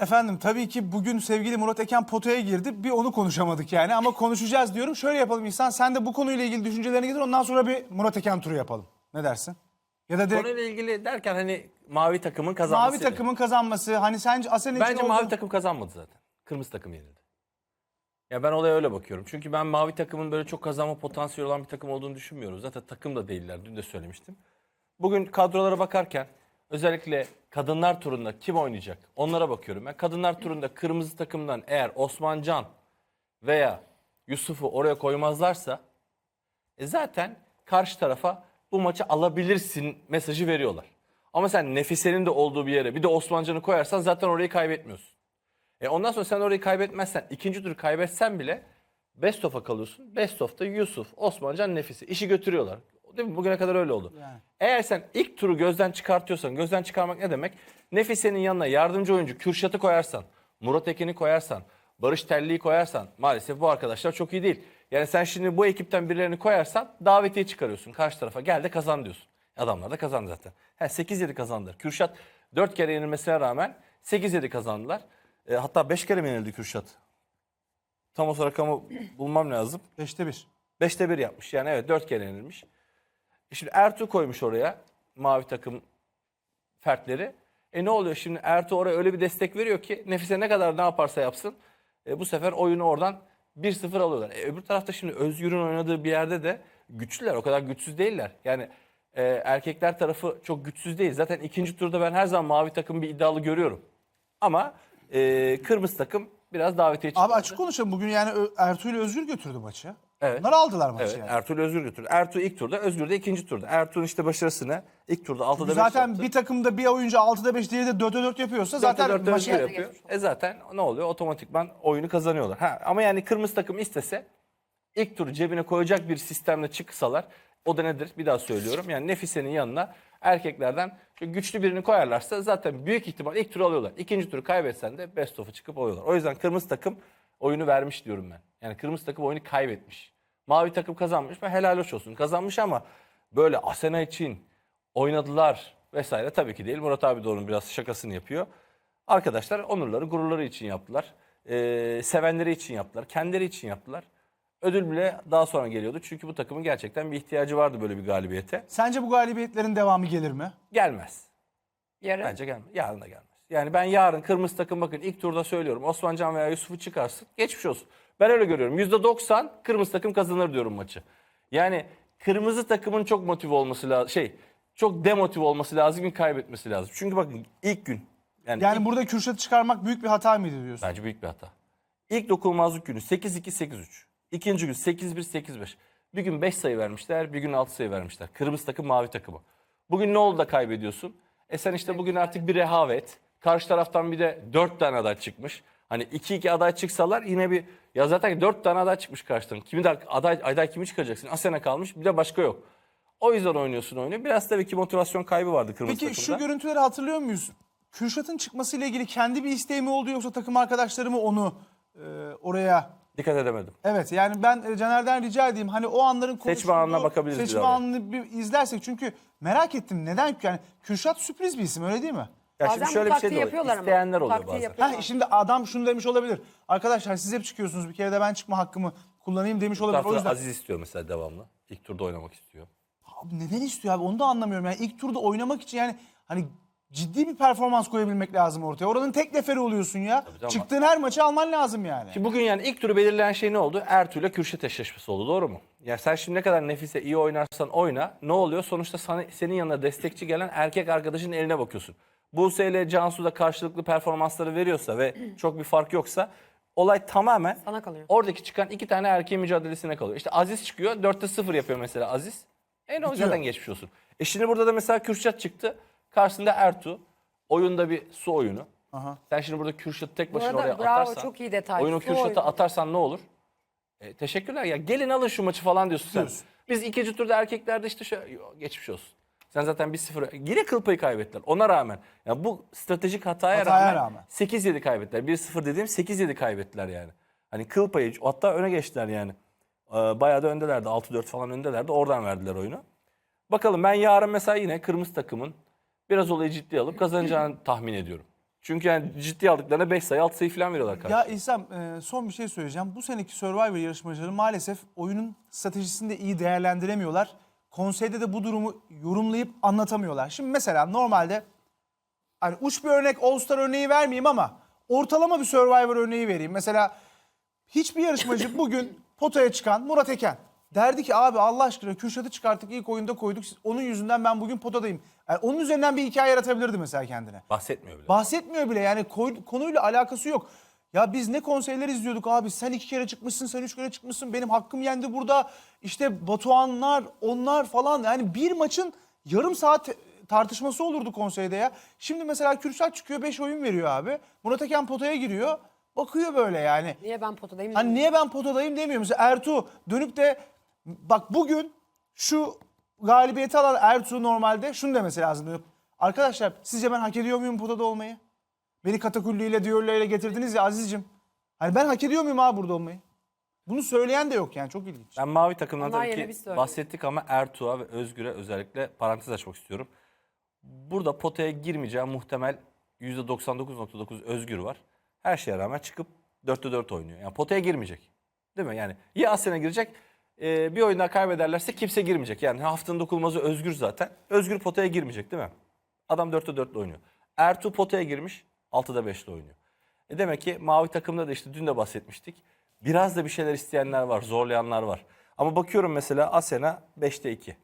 Efendim tabii ki bugün sevgili Murat Eken potaya girdi. Bir onu konuşamadık yani ama konuşacağız diyorum. Şöyle yapalım İhsan sen de bu konuyla ilgili düşüncelerini getir ondan sonra bir Murat Eken turu yapalım. Ne dersin? Ya da direkt Konuyla ilgili derken hani mavi takımın kazanması. mavi takımın kazanması hani sence Asena için Bence oldu- mavi takım kazanmadı zaten. Kırmızı takım yenildi. Ya ben olaya öyle bakıyorum. Çünkü ben mavi takımın böyle çok kazanma potansiyeli olan bir takım olduğunu düşünmüyorum. Zaten takım da değiller. Dün de söylemiştim. Bugün kadrolara bakarken özellikle kadınlar turunda kim oynayacak? Onlara bakıyorum. Ben kadınlar turunda kırmızı takımdan eğer Osman Can veya Yusuf'u oraya koymazlarsa e zaten karşı tarafa bu maçı alabilirsin mesajı veriyorlar. Ama sen Nefise'nin de olduğu bir yere bir de Osmancan'ı koyarsan zaten orayı kaybetmiyorsun. E ondan sonra sen orayı kaybetmezsen ikinci turu kaybetsen bile best of'a kalıyorsun. Best of'ta Yusuf, Osmancan, Nefise işi götürüyorlar. Değil mi? Bugüne kadar öyle oldu. Yani. Eğer sen ilk turu gözden çıkartıyorsan, gözden çıkarmak ne demek? Nefise'nin yanına yardımcı oyuncu Kürşat'ı koyarsan, Murat Eken'i koyarsan, Barış Telli'yi koyarsan maalesef bu arkadaşlar çok iyi değil. Yani sen şimdi bu ekipten birilerini koyarsan davetiye çıkarıyorsun. Karşı tarafa gel de kazan diyorsun. Adamlar da kazandı zaten. He, 8-7 kazandılar. Kürşat 4 kere yenilmesine rağmen 8-7 kazandılar. E, hatta 5 kere mi yenildi Kürşat? Tam o rakamı bulmam lazım. Beşte bir. 5'te 1 yapmış. Yani evet 4 kere yenilmiş. E şimdi Ertuğ koymuş oraya mavi takım fertleri. E ne oluyor şimdi Ertuğ oraya öyle bir destek veriyor ki Nefise ne kadar ne yaparsa yapsın e bu sefer oyunu oradan 1-0 alıyorlar. E öbür tarafta şimdi Özgür'ün oynadığı bir yerde de güçlüler. O kadar güçsüz değiller. Yani e, erkekler tarafı çok güçsüz değil. Zaten ikinci turda ben her zaman mavi takım bir iddialı görüyorum. Ama e, kırmızı takım biraz davetiye çıkardı. Abi açık konuşalım bugün yani Ö- Ertuğ ile Özgür götürdü maçı. Evet. Onlar aldılar maçı Evet, yani. Ertuğrul Özgür götürdü. Ertuğrul ilk turda, Özgür de ikinci turda. Ertuğrul'un işte başarısını ilk turda 6'da 5 Zaten yaptı. bir takımda bir oyuncu 6'da 5 diğeri de 4'e 4 yapıyorsa zaten Zaten 4'te maçı 4 yapıyor. E zaten ne oluyor? Otomatikman oyunu kazanıyorlar. Ha, ama yani kırmızı takım istese ilk turu cebine koyacak bir sistemle çıksalar o da nedir? Bir daha söylüyorum. Yani Nefise'nin yanına erkeklerden güçlü birini koyarlarsa zaten büyük ihtimal ilk turu alıyorlar. İkinci turu kaybetsen de best of'a çıkıp alıyorlar. O yüzden kırmızı takım oyunu vermiş diyorum ben. Yani kırmızı takım oyunu kaybetmiş. Mavi takım kazanmış ve helal hoş olsun. Kazanmış ama böyle Asena için oynadılar vesaire tabii ki değil. Murat abi de onun biraz şakasını yapıyor. Arkadaşlar onurları, gururları için yaptılar. Ee, sevenleri için yaptılar. Kendileri için yaptılar. Ödül bile daha sonra geliyordu. Çünkü bu takımın gerçekten bir ihtiyacı vardı böyle bir galibiyete. Sence bu galibiyetlerin devamı gelir mi? Gelmez. Yarın. Bence gelmez. Yarın da gelmez. Yani ben yarın kırmızı takım bakın ilk turda söylüyorum. Osmancan veya Yusuf'u çıkarsın. Geçmiş olsun. Ben öyle görüyorum. %90 kırmızı takım kazanır diyorum maçı. Yani kırmızı takımın çok motive olması lazım. Şey çok demotive olması lazım ki kaybetmesi lazım. Çünkü bakın ilk gün. Yani, Yani ilk- burada Kürşat'ı çıkarmak büyük bir hata mıydı diyorsun? Bence büyük bir hata. İlk dokunulmazlık günü 8-2-8-3. İkinci gün 8-1-8-5. Bir gün 5 sayı vermişler, bir gün 6 sayı vermişler. Kırmızı takım, mavi takımı. Bugün ne oldu da kaybediyorsun? E sen işte bugün artık bir rehavet. Karşı taraftan bir de 4 tane aday çıkmış. Hani 2-2 aday çıksalar yine bir... Ya zaten 4 tane aday çıkmış karşıdan. Kimi de aday, aday kimi çıkaracaksın? Asena kalmış bir de başka yok. O yüzden oynuyorsun oyunu. Biraz tabii ki motivasyon kaybı vardı kırmızı Peki takımda. şu görüntüleri hatırlıyor muyuz? Kürşat'ın çıkmasıyla ilgili kendi bir isteği mi oldu yoksa takım arkadaşları mı onu e, oraya Dikkat edemedim. Evet yani ben e, Caner'den rica edeyim hani o anların konuşulduğu, anına bakabiliriz Seçme anını bir izlersek çünkü merak ettim neden yani Kürşat sürpriz bir isim öyle değil mi? Ya Bazen şimdi bu şöyle bir şey taktiği de oluyor. yapıyorlar ama. İsteyenler oluyor taktiği bazen. yapıyorlar. Ha, şimdi adam şunu demiş olabilir. Arkadaşlar siz hep çıkıyorsunuz bir kere de ben çıkma hakkımı kullanayım demiş olabilir. O yüzden Aziz istiyor mesela devamlı. İlk turda oynamak istiyor. Abi neden istiyor abi onu da anlamıyorum. Yani ilk turda oynamak için yani hani ciddi bir performans koyabilmek lazım ortaya. Oranın tek neferi oluyorsun ya. canım. Çıktığın her maçı alman lazım yani. Şimdi bugün yani ilk turu belirleyen şey ne oldu? Ertuğ ile Kürşat eşleşmesi oldu doğru mu? Ya sen şimdi ne kadar Nefise iyi oynarsan oyna ne oluyor? Sonuçta sana, senin yanına destekçi gelen erkek arkadaşın eline bakıyorsun. Buse ile Cansu da karşılıklı performansları veriyorsa ve çok bir fark yoksa olay tamamen Sana kalıyor. oradaki çıkan iki tane erkeğin mücadelesine kalıyor. İşte Aziz çıkıyor 4'te 0 yapıyor mesela Aziz. E ne olacak? zaten geçmiş olsun. E şimdi burada da mesela Kürşat çıktı. Karşısında Ertuğ. Oyunda bir su oyunu. Aha. Sen şimdi burada Kürşat'ı tek Bu başına arada oraya bravo, atarsan. çok iyi detay. Oyunu Kürşat'a atarsan ne olur? E, teşekkürler ya gelin alın şu maçı falan diyorsun sen. Biz ikinci turda erkeklerde işte şöyle yo, geçmiş olsun. Sen zaten 1-0 yine kıl payı kaybettiler ona rağmen. Ya bu stratejik hataya, Hataya rağmen, rağmen. 8-7 kaybettiler. 1-0 dediğim 8-7 kaybettiler yani. Hani kıl payı hatta öne geçtiler yani. Ee, bayağı da öndelerdi 6-4 falan öndelerdi oradan verdiler oyunu. Bakalım ben yarın mesela yine kırmızı takımın biraz olayı ciddiye alıp kazanacağını tahmin ediyorum. Çünkü yani ciddi aldıklarına 5 sayı 6 sayı falan veriyorlar Ya karşı. İhsan e, son bir şey söyleyeceğim. Bu seneki Survivor yarışmacıları maalesef oyunun stratejisini de iyi değerlendiremiyorlar. Konseyde de bu durumu yorumlayıp anlatamıyorlar. Şimdi mesela normalde hani uç bir örnek All Star örneği vermeyeyim ama ortalama bir Survivor örneği vereyim. Mesela hiçbir yarışmacı bugün potaya çıkan Murat Eken derdi ki abi Allah aşkına Kürşat'ı çıkarttık ilk oyunda koyduk. Onun yüzünden ben bugün potadayım. Yani onun üzerinden bir hikaye yaratabilirdi mesela kendine. Bahsetmiyor bile. Bahsetmiyor bile yani koy- konuyla alakası yok. Ya biz ne konseyler izliyorduk abi sen iki kere çıkmışsın sen üç kere çıkmışsın benim hakkım yendi burada. İşte Batuhanlar onlar falan yani bir maçın yarım saat tartışması olurdu konseyde ya. Şimdi mesela Kürşat çıkıyor 5 oyun veriyor abi. Murat Eken potaya giriyor bakıyor böyle yani. Niye ben potadayım? Hani niye ben potadayım demiyor. Mesela Ertuğ dönüp de bak bugün şu galibiyeti alan Ertuğ normalde şunu demesi lazım. Arkadaşlar sizce ben hak ediyor muyum potada olmayı? Beni katakulliyle, diyorlarıyla getirdiniz ya Aziz'cim. Hani ben hak ediyor muyum abi burada olmayı? Bunu söyleyen de yok yani çok ilginç. Ben mavi takımdan Onlar tabii yerine ki biz söyledik. bahsettik ama Ertuğ'a ve Özgür'e özellikle parantez açmak istiyorum. Burada potaya girmeyeceği muhtemel %99.9 Özgür var. Her şeye rağmen çıkıp 4'te 4 oynuyor. Yani potaya girmeyecek. Değil mi? Yani ya Asena girecek e, bir oyunda kaybederlerse kimse girmeyecek. Yani haftanın dokunulmazı Özgür zaten. Özgür potaya girmeyecek değil mi? Adam 4'te 4'le oynuyor. Ertuğ potaya girmiş 6'da 5'le oynuyor. E demek ki mavi takımda da işte dün de bahsetmiştik. Biraz da bir şeyler isteyenler var, zorlayanlar var. Ama bakıyorum mesela Asena 5'te 2.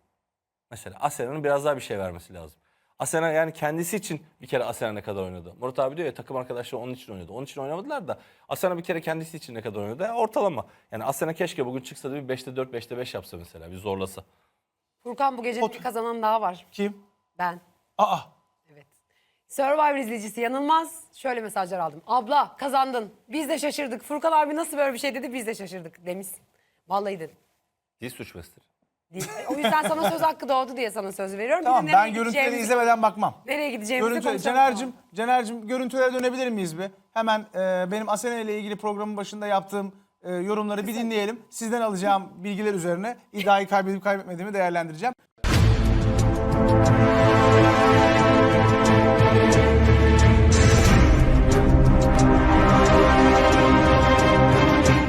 Mesela Asena'nın biraz daha bir şey vermesi lazım. Asena yani kendisi için bir kere Asena ne kadar oynadı. Murat abi diyor ya takım arkadaşları onun için oynadı. Onun için oynamadılar da Asena bir kere kendisi için ne kadar oynadı. E, ortalama. Yani Asena keşke bugün çıksa da bir 5'te 4, 5'te 5 yapsa mesela. Bir zorlasa. Furkan bu gece bir kazanan daha var. Kim? Ben. Aa. Survivor izleyicisi yanılmaz. Şöyle mesajlar aldım. Abla kazandın. Biz de şaşırdık. Furkan abi nasıl böyle bir şey dedi biz de şaşırdık demişsin. Vallahi dedim. Dil suçmasıdır. Değil. O yüzden sana söz hakkı doğdu diye sana söz veriyorum. Bir de tamam nereye ben görüntüleri gideceğimizi- izlemeden bakmam. Nereye gideceğimizi Görüntü, konuşalım. Cener'cim, Cener'cim görüntülere dönebilir miyiz bir? Hemen e, benim Asena ile ilgili programın başında yaptığım e, yorumları bir dinleyelim. Sizden alacağım bilgiler üzerine iddiayı kaybedip kaybetmediğimi değerlendireceğim.